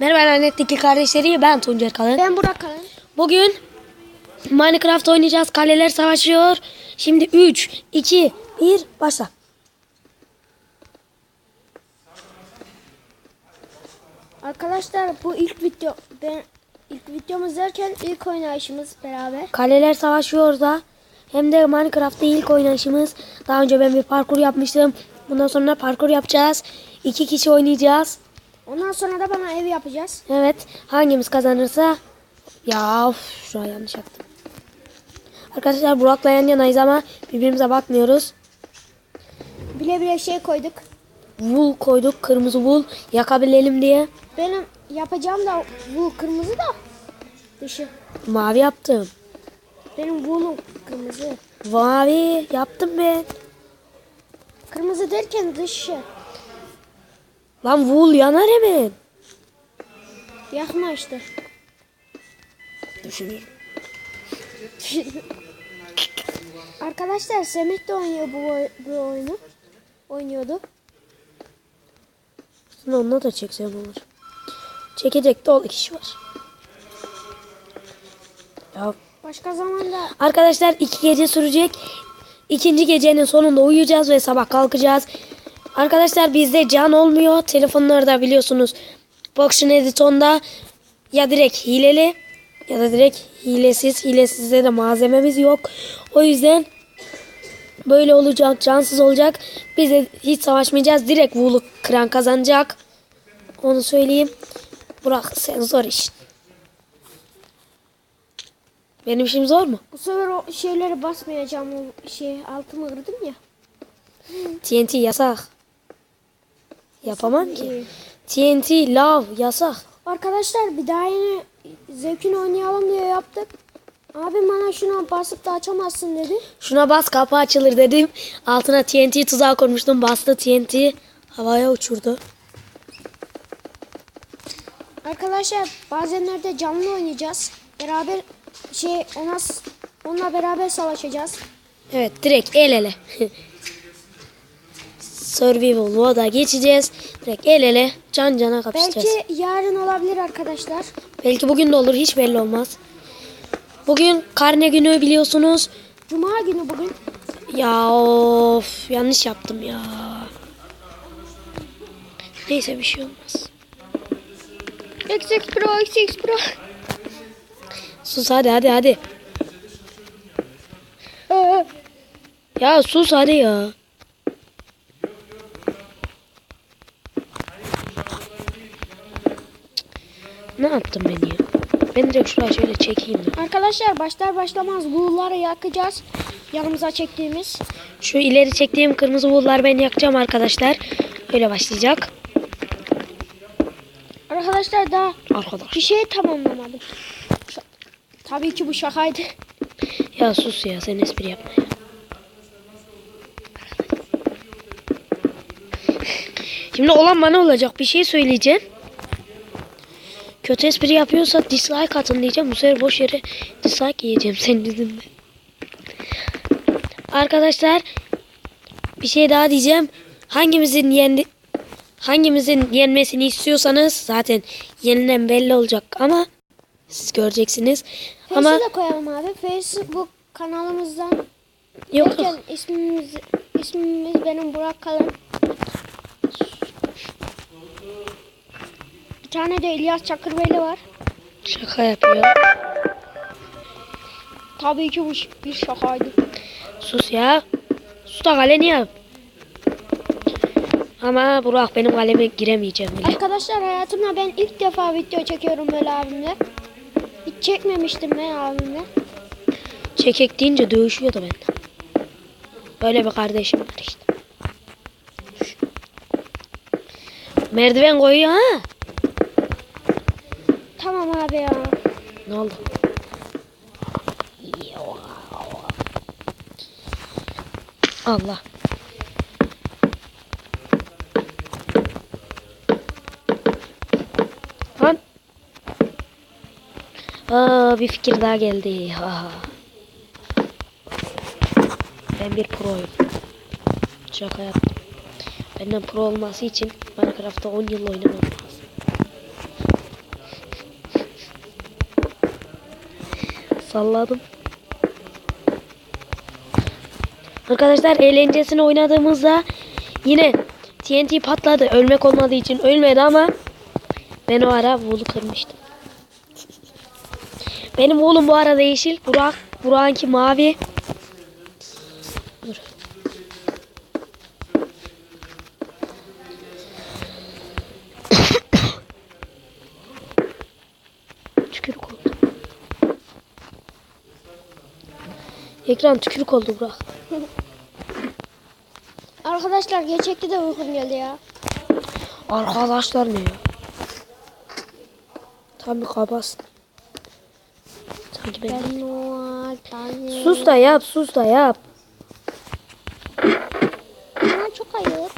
Merhaba lanetli kardeşleri ben Tuncer Kalın. Ben Burak Kalın. Bugün Minecraft oynayacağız. Kaleler savaşıyor. Şimdi 3, 2, 1 başla. Arkadaşlar bu ilk video ben ilk videomuz derken ilk oynayışımız beraber. Kaleler savaşıyor da hem de Minecraft'ta ilk oynayışımız. Daha önce ben bir parkur yapmıştım. Bundan sonra parkur yapacağız. İki kişi oynayacağız. Ondan sonra da bana ev yapacağız. Evet. Hangimiz kazanırsa ya of, şuraya yanlış yaptım. Arkadaşlar Burak'la yan yanayız ama birbirimize bakmıyoruz. Bile bile şey koyduk. Wool koyduk. Kırmızı wool. Yakabilelim diye. Benim yapacağım da bu kırmızı da dışı. Mavi yaptım. Benim wool'um kırmızı. Mavi yaptım ben. Kırmızı derken dışı. Lan wool yanar hemen. Yakma işte. Düşünüyorum. Arkadaşlar Semih de oynuyor bu, bu oyunu. Oynuyordu. Aslında onunla da çeksem olur. Çekecek de 10 kişi var. Ya Başka zamanda Arkadaşlar iki gece sürecek. İkinci gecenin sonunda uyuyacağız ve sabah kalkacağız. Arkadaşlar bizde can olmuyor. Telefonlarda biliyorsunuz. Boxtion Editon'da ya direkt hileli ya da direkt hilesiz. Hilesizde de malzememiz yok. O yüzden böyle olacak. Cansız olacak. Biz de hiç savaşmayacağız. Direkt Wool'u kıran kazanacak. Onu söyleyeyim. Burak sen zor iş. Benim işim zor mu? bu sefer o şeyleri basmayacağım. O şey altımı kırdım ya. TNT yasak. Yapamam ki. TNT lav yasak. Arkadaşlar bir daha yine zevkini oynayalım diye yaptık. Abi bana şuna basıp da açamazsın dedi. Şuna bas kapı açılır dedim. Altına TNT tuzağı koymuştum. Bastı TNT havaya uçurdu. Arkadaşlar bazenlerde canlı oynayacağız. Beraber şey ona onunla beraber savaşacağız. Evet direkt el ele. Survival moda geçeceğiz. Direkt el ele can cana kapışacağız. Belki yarın olabilir arkadaşlar. Belki bugün de olur hiç belli olmaz. Bugün karne günü biliyorsunuz. Cuma günü bugün. Ya of yanlış yaptım ya. Neyse bir şey olmaz. XX Pro, XX Pro. Sus hadi hadi hadi. Ee, Ya sus hadi ya. Ne yaptım ben ya? Ben direkt şuraya şöyle çekeyim de. Arkadaşlar başlar başlamaz buğuları yakacağız. Yanımıza çektiğimiz. Şu ileri çektiğim kırmızı bullar ben yakacağım arkadaşlar. Öyle başlayacak. Arkadaşlar daha Arkadaş. bir şey tamamlamadım. Tabii ki bu şakaydı. Ya sus ya sen espri yapma ya. Şimdi olan bana olacak bir şey söyleyeceğim. Kötü espri yapıyorsa dislike atın diyeceğim. Bu sefer boş yere dislike yiyeceğim senin yüzünden. Arkadaşlar bir şey daha diyeceğim. Hangimizin yendi hangimizin yenmesini istiyorsanız zaten yenilen belli olacak ama siz göreceksiniz. Face'i Ama de koyalım abi. Facebook kanalımızdan yok Derken yok. ismimiz, ismimiz benim Burak Kalın. Bir tane de İlyas Çakırbeyli var. Şaka yapıyor. Tabii ki bu bir şakaydı. Sus ya. Sus da kale niye yap? Ama Burak benim kaleme giremeyeceğim bile. Arkadaşlar hayatımda ben ilk defa video çekiyorum böyle abimle. Hiç çekmemiştim ben abimle. Çekek deyince dövüşüyordu benden. Böyle bir kardeşim var işte. Merdiven koyuyor ha. Tamam abi ya. Ne oldu? Allah. Lan. Aa, bir fikir daha geldi. Ha. Ben bir proyum. Şaka yaptım. Benden pro olması için Minecraft'ta 10 yıl oynamam lazım. Salladım. Arkadaşlar eğlencesini oynadığımızda yine TNT patladı. Ölmek olmadığı için ölmedi ama ben o ara Wool'u kırmıştım. Benim oğlum bu arada yeşil. Burak, Burak'ınki mavi. Dur. Tükürük oldu. Ekran tükürük oldu Burak. Arkadaşlar gerçekte de uykum geldi ya. Arkadaşlar ne ya? Tam bir kabasın. Sanki ben... Ben. Sus da yap, sus da yap. Ama çok ayıp.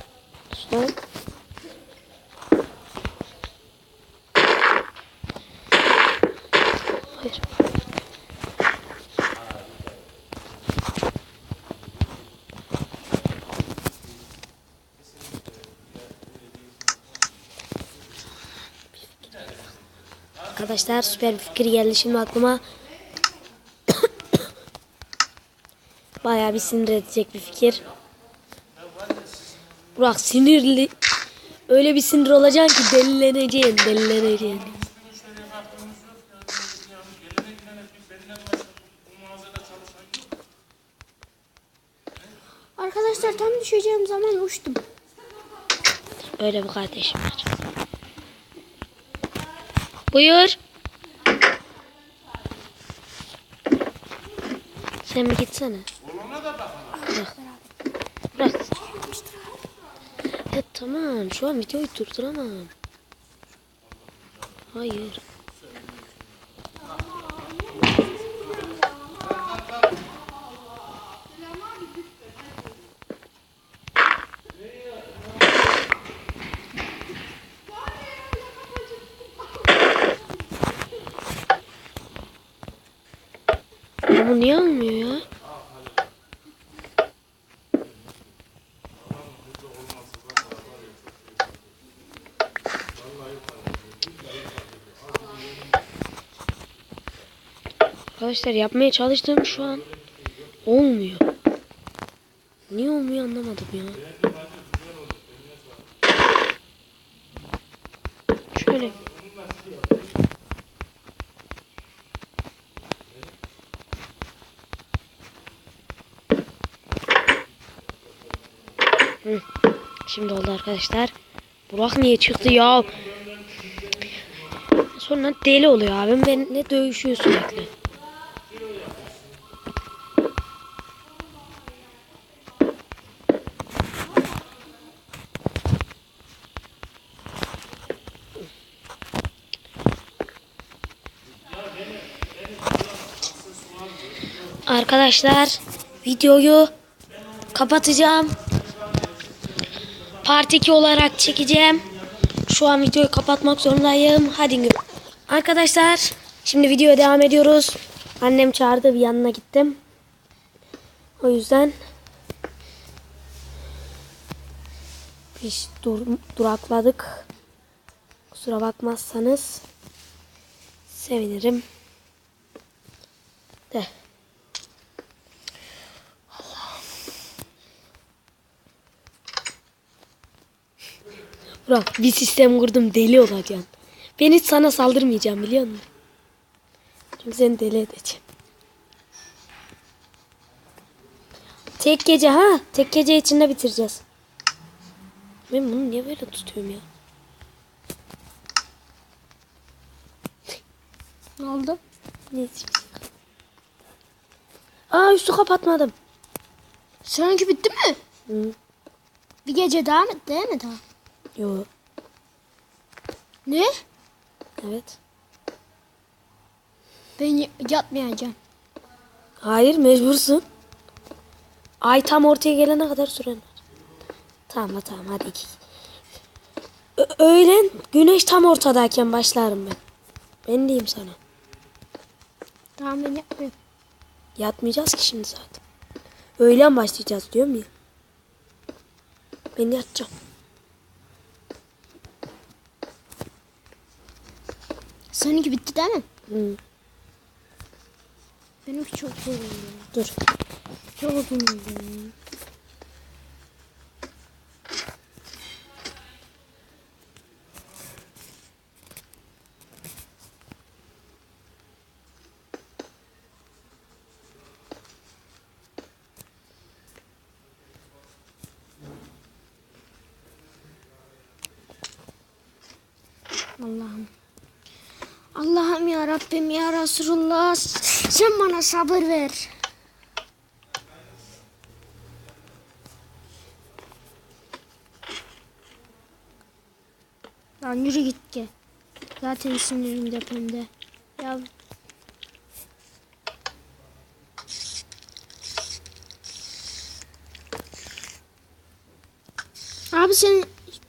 Sus Arkadaşlar süper bir fikir geldi şimdi aklıma. Bayağı bir sinir edecek bir fikir. Burak sinirli. Öyle bir sinir olacaksın ki delileneceksin, delileneceksin. Arkadaşlar tam düşeceğim zaman uçtum. Öyle bir kardeşim var. Buyur. Sen bir gitsene. Bırak. Bırak. Ya tamam şu an videoyu durduramam. Hayır. Ya bu niye almıyor ya? Arkadaşlar yapmaya çalıştığım şu an olmuyor. Niye olmuyor anlamadım ya. Şöyle. Şimdi oldu arkadaşlar. Burak niye çıktı ya? Sonra deli oluyor abim. Benimle dövüşüyor sürekli. Arkadaşlar videoyu kapatacağım. Part 2 olarak çekeceğim. Şu an videoyu kapatmak zorundayım. Hadi gö- Arkadaşlar şimdi videoya devam ediyoruz. Annem çağırdı bir yanına gittim. O yüzden biz dur durakladık. Kusura bakmazsanız sevinirim. De. Burak bir sistem kurdum deli olacaksın. Ben hiç sana saldırmayacağım biliyor musun? Çünkü seni deli edeceğim. Tek gece ha? Tek gece içinde bitireceğiz. Ben bunu niye böyle tutuyorum ya? Ne oldu? Neyse. Aa üstü kapatmadım. Seninki bitti mi? Hı. Bir gece daha mı? Değil mi daha? Yo Ne? evet. Ben yatmayacağım. Hayır mecbursun. Ay tam ortaya gelene kadar süren var. Tamam tamam hadi iki. Ö- öğlen güneş tam ortadayken başlarım ben. Ben diyeyim sana. Tamam ben yapmıyorum. Yatmayacağız ki şimdi zaten. Öğlen başlayacağız diyorum ya. Ben yatacağım. Seninki bitti değil mi? Hı. Benimki çok zor oldu. Dur. Çok uzun oldu. Allah'ım. Allah'ım ya Rabbim ya Resulullah sen bana sabır ver. Lan yürü git ki. Zaten sinirim depemde. Ya Abi sen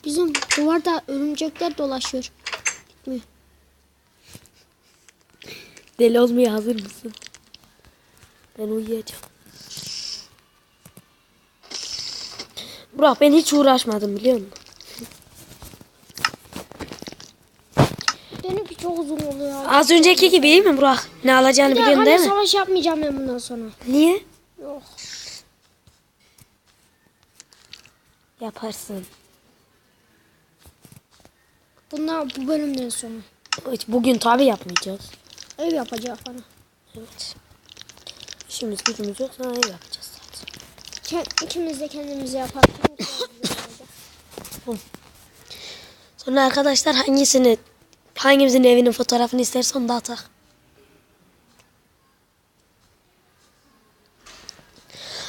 bizim duvarda örümcekler dolaşıyor. Gitmiyor. Deli olmaya hazır mısın? Ben uyuyacağım. Burak ben hiç uğraşmadım biliyor musun? Benimki çok uzun oluyor. Az önceki gibi değil mi Burak? Ne alacağını biliyorsun değil mi? savaş yapmayacağım ben bundan sonra. Niye? Yok. Yaparsın. Bunlar bu bölümden sonra. Hiç Bugün tabi yapmayacağız. Ev yapacak bana. Evet. İşimiz gücümüz yok ev yapacağız zaten. Ke- İkimiz de kendimize olacak. Sonra arkadaşlar hangisini hangimizin evinin fotoğrafını isterse onu da atak.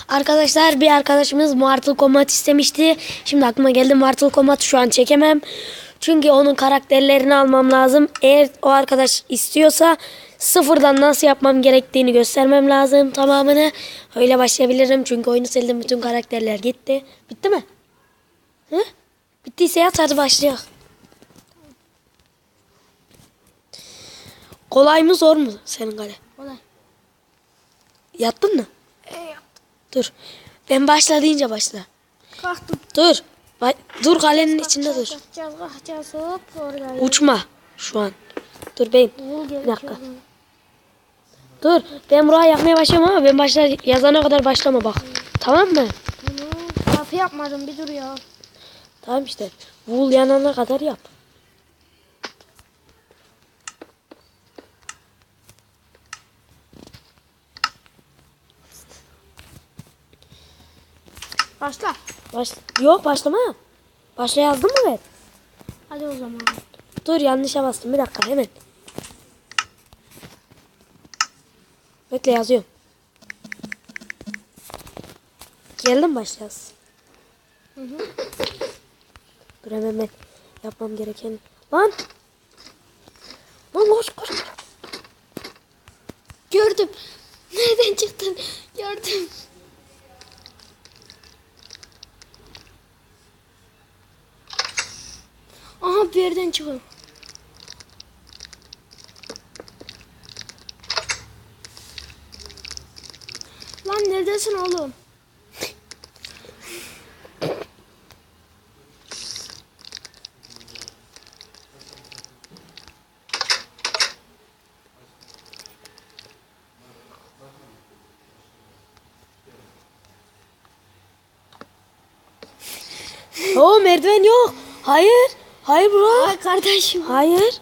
Arkadaşlar bir arkadaşımız Mortal Kombat istemişti. Şimdi aklıma geldi Mortal Kombat'ı şu an çekemem. Çünkü onun karakterlerini almam lazım. Eğer o arkadaş istiyorsa sıfırdan nasıl yapmam gerektiğini göstermem lazım tamamını. Öyle başlayabilirim çünkü oyunu sildim bütün karakterler gitti. Bitti mi? Hı? Bittiyse yat hadi başlayalım. Kolay mı zor mu senin kale? Kolay. Yattın mı? E yaptım. Dur. Ben başla deyince başla. Kalktım. Dur. Ba- dur kalenin içinde dur. Hop orada. Uçma şu an. Dur. Vur Bir dakika. Dur. Ben buraya yapmaya başlamam ama ben başla yazana kadar başlama bak. Tamam mı? Bunu kapı yapmadım bir dur ya. Tamam işte. Wool yanana kadar yap. Başla. Baş Yok başlama. Başla yazdın mı ben? Hadi o zaman. Dur yanlışa bastım. Bir dakika hemen. Bekle yazıyorum. Geldin başlayacağız. Dur hemen ben yapmam gereken. Lan Çıkıyor. Lan neredesin oğlum? Oo merdiven yok. Hayır. Hayır bro. Ay kardeşim. Hayır.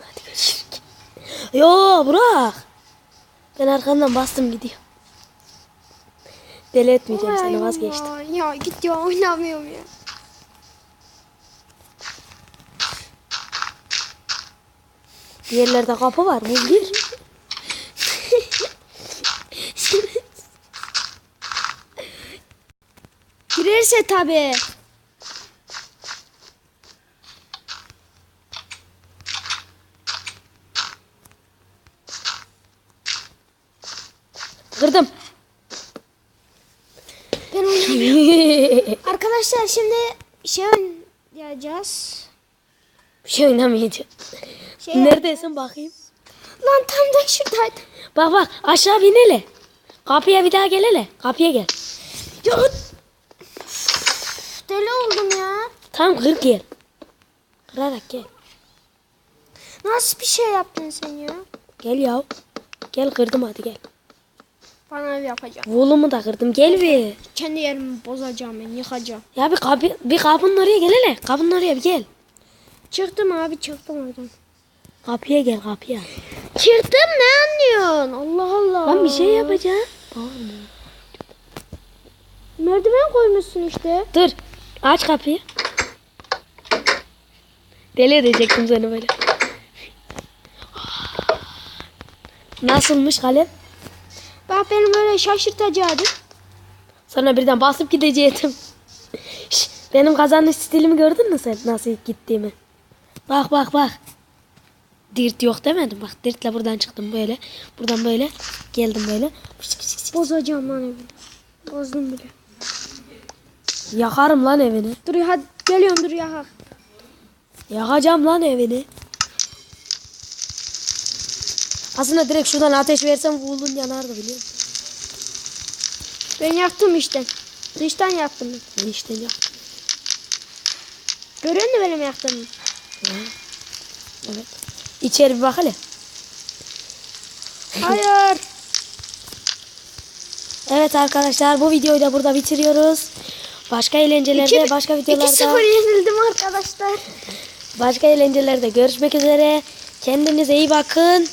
Hadi görüşürüz. Yo bırak. Ben arkandan bastım gidiyor. Deli etmeyeceğim seni vazgeçtim. Ya, ya git ya oynamıyorum ya. Bir yerlerde kapı var. Bul gir. Girerse tabii. Kırdım. Ben. Arkadaşlar şimdi şey oynayacağız. Bir şey oynamayacağım. Şey Neredesin bakayım. Lan tam da şuradaydı. Bak bak aşağı bin hele. Kapıya bir daha gel hele. Kapıya gel. Ya. Üf, Deli oldum ya. Tamam kır gel. Kırarak gel. Nasıl bir şey yaptın sen ya? Gel ya. Gel kırdım hadi gel. Bana ev yapacağım. Oğlumu da kırdım. Gel bir. Kendi yerimi bozacağım ben yıkacağım. Ya bir kapı, bir kapının oraya gel hele. Kapının oraya bir gel. Çıktım abi çıktım oradan. Kapıya gel kapıya. Çıktım ne anlıyorsun? Allah Allah. Ben bir şey yapacağım. Merdiven koymuşsun işte. Dur. Aç kapıyı. Deli edecektim seni böyle. Nasılmış kalem? Bak beni böyle şaşırtacaktı. Sonra birden basıp gidecektim. Şş, benim kazanış stilimi gördün mü sen nasıl gittiğimi? Bak bak bak. Dirt yok demedim. Bak dirtle buradan çıktım böyle. Buradan böyle geldim böyle. Bozacağım lan evi. Bozdum bile. Yakarım lan evini. Dur hadi geliyorum dur ya. Yakacağım lan evini. Aslında direkt şuradan ateş versem buğulun yanardı biliyor musun? Ben yaktım işte. Dıştan yaktım. Ben işte ya. Görüyor musun benim yaktığımı? Evet. İçeri bir bak hele. Hayır. Evet arkadaşlar bu videoyu da burada bitiriyoruz. Başka eğlencelerde, başka 2-0 videolarda, yenildim arkadaşlar. Başka eğlencelerde görüşmek üzere. Kendinize iyi bakın.